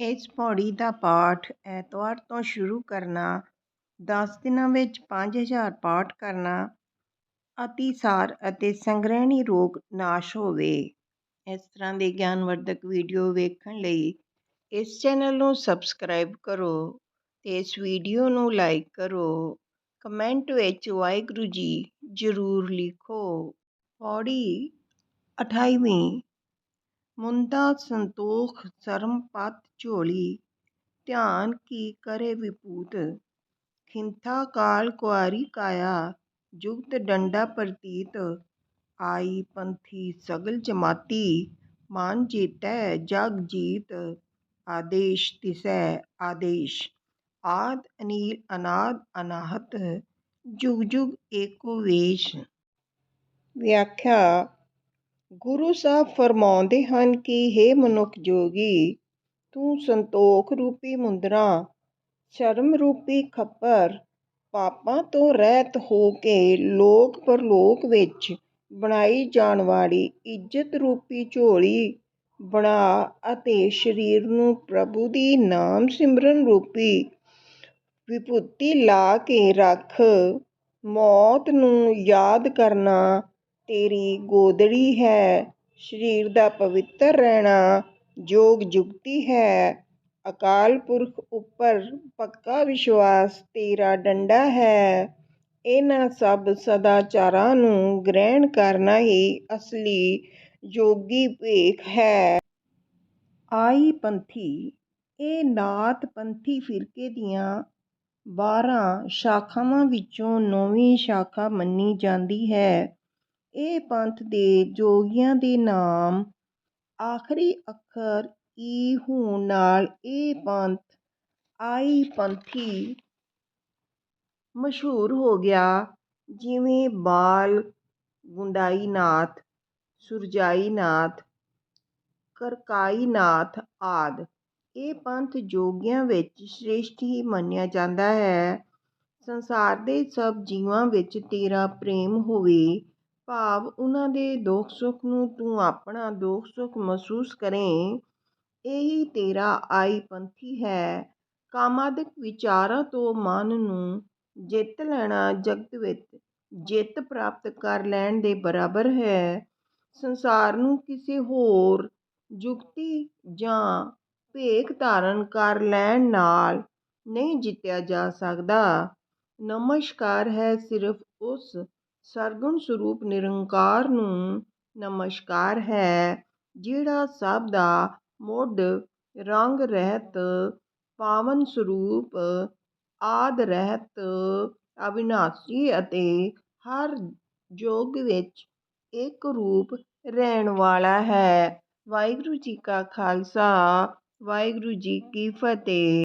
ਇਸ ਪੌੜੀ ਦਾ ਪਾਠ ਐਤਵਾਰ ਤੋਂ ਸ਼ੁਰੂ ਕਰਨਾ, ਦਸ ਦਿਨਾਂ ਵਿੱਚ ਪੰਜ ਹਜ਼ਾਰ ਪਾਠ ਕਰਨਾ ਅਤੀਸਾਰ ਅਤੇ ਸੰਗ੍ਰਹਿਣੀ ਰੋਗ ਨਾਸ਼ ਹੋਵੇ। ਇਸ ਤਰ੍ਹਾਂ ਦੇ ਗਿਆਨਵਰਧਕ ਵੀਡੀਓ ਵੇਖਣ ਲਈ ਇਸ ਚੈਨਲ ਨੂੰ ਸਬਸਕ੍ਰਾਈਬ ਕਰੋ ਤੇ ਇਸ ਵੀਡੀਓ ਨੂੰ ਲਾਈਕ ਕਰੋ। ਕਮੈਂਟ ਵਿੱਚ ਵਾਹਿਗੁਰੂ ਜੀ ਜ਼ਰੂਰ ਲਿਖੋ। ਪੌੜੀ 28ਵੀਂ मुंदा संतोख शर्म पत झोली ध्यान की करे विभूत खिंथा काल कुआरी काया जुगत डंडा प्रतीत आई पंथी सगल जमाती मान जीतै जग जीत आदेश तिसै आदेश आद अनिल अनाद अनाहत जुग जुग एको वेश व्याख्या ਗੁਰੂ ਸਾਹਿਬ ਫਰਮਾਉਂਦੇ ਹਨ ਕਿ, ਹੇ ਮਨੁੱਖ ਜੋਗੀ, ਤੂੰ ਸੰਤੋਖ ਰੂਪੀ ਮੁੰਦਰਾ, ਸ਼ਰਮ ਰੂਪੀ ਖੱਪਰ, ਪਾਪਾਂ ਤੋਂ ਰਹਿਤ ਹੋ ਕੇ ਲੋਕ ਪਰਲੋਕ ਵਿੱਚ ਬਣਾਈ ਜਾਣ ਵਾਲੀ ਇੱਜ਼ਤ ਰੂਪੀ ਝੋਲੀ ਬਣਾ ਅਤੇ ਸਰੀਰ ਨੂੰ ਪ੍ਰਭੂ ਦੀ ਨਾਮ ਸਿਮਰਨ ਰੂਪੀ ਵਿਭੂਤੀ ਲਾ ਕੇ ਰੱਖ। ਮੌਤ ਨੂੰ ਯਾਦ ਕਰਨਾ ਤੇਰੀ ਗੋਦੜੀ ਹੈ, ਸਰੀਰ ਦਾ ਪਵਿੱਤਰ ਰਹਿਣਾ ਯੋਗ ਜੁਗਤੀ ਹੈ ਅਕਾਲ ਪੁਰਖ ਉੱਪਰ ਪੱਕਾ ਵਿਸ਼ਵਾਸ ਤੇਰਾ ਡੰਡਾ ਹੈ ਇਹਨਾਂ ਸਭ ਸਦਾਚਾਰਾਂ ਨੂੰ ਗ੍ਰਹਿਣ ਕਰਨਾ ਹੀ ਅਸਲੀ ਯੋਗੀ ਭੇਖ ਹੈ। ਆਈ ਪੰਥੀ, ਇਹ ਨਾਥ ਪੰਥੀ ਫਿਰਕੇ ਦੀਆਂ ਬਾਰਾਂ ਸ਼ਾਖਾਵਾਂ ਵਿੱਚੋਂ ਨੌਵੀਂ ਸ਼ਾਖਾ ਮੰਨੀ ਜਾਂਦੀ ਹੈ। ਇਹ ਪੰਥ ਦੇ ਜੋਗੀਆਂ ਦੇ ਨਾਮ ਆਖਰੀ ਅੱਖਰ ਈ ਹੋਣ ਨਾਲ ਇਹ ਪੰਥ ਆਈ ਪੰਥੀ ਮਸ਼ਹੂਰ ਹੋ ਗਿਆ, ਜਿਵੇਂ ਬਾਲ ਗੁੰਡਾਈ ਨਾਥ ਸੁਰਜਾਈ ਨਾਥ ਕਰਕਾਈ ਨਾਥ ਆਦਿ। ਇਹ ਪੰਥ ਜੋਗੀਆਂ ਵਿੱਚ ਸ੍ਰੇਸ਼ਟ ਹੀ ਮੰਨਿਆ ਜਾਂਦਾ ਹੈ। ਸੰਸਾਰ ਦੇ ਸਭ ਜੀਵਾਂ ਵਿੱਚ ਤੇਰਾ ਪ੍ਰੇਮ ਹੋਵੇ ਭਾਵ ਉਹਨਾਂ ਦੇ ਦੁੱਖ ਸੁੱਖ ਨੂੰ ਤੂੰ ਆਪਣਾ ਦੁੱਖ ਸੁੱਖ ਮਹਿਸੂਸ ਕਰੇਂ, ਇਹੀ ਤੇਰਾ ਆਈ ਪੰਥੀ ਹੈ। ਕਾਮਾਦਿਕ ਵਿਚਾਰਾਂ ਤੋਂ ਮਨ ਨੂੰ ਜਿੱਤ ਲੈਣਾ ਜਗਤ ਵਿੱਚ ਜਿੱਤ ਪ੍ਰਾਪਤ ਕਰ ਲੈਣ ਦੇ ਬਰਾਬਰ ਹੈ। ਸੰਸਾਰ ਨੂੰ ਕਿਸੇ ਹੋਰ ਜੁਗਤੀ ਜਾਂ ਭੇਖ ਧਾਰਨ ਕਰ ਲੈਣ ਨਾਲ ਨਹੀਂ ਜਿੱਤਿਆ ਜਾ ਸਕਦਾ। ਨਮਸਕਾਰ ਹੈ ਸਿਰਫ ਉਸ ਸਰਗੁਣ ਸਰੂਪ ਨਿਰੰਕਾਰ ਨੂੰ ਨਮਸਕਾਰ ਹੈ, ਜਿਹੜਾ ਸਭ ਦਾ ਮੁੱਢ ਰੰਗ ਰਹਿਤ, ਪਾਵਨ ਸਰੂਪ ਆਦਿ ਰਹਿਤ, ਅਵਿਨਾਸ਼ੀ ਅਤੇ ਹਰ ਯੁੱਗ ਵਿੱਚ ਇੱਕ ਰੂਪ ਰਹਿਣ ਵਾਲਾ ਹੈ। ਵਾਹਿਗੁਰੂ ਜੀ ਕਾ ਖਾਲਸਾ, ਵਾਹਿਗੁਰੂ ਜੀ ਕੀ ਫਤਿਹ।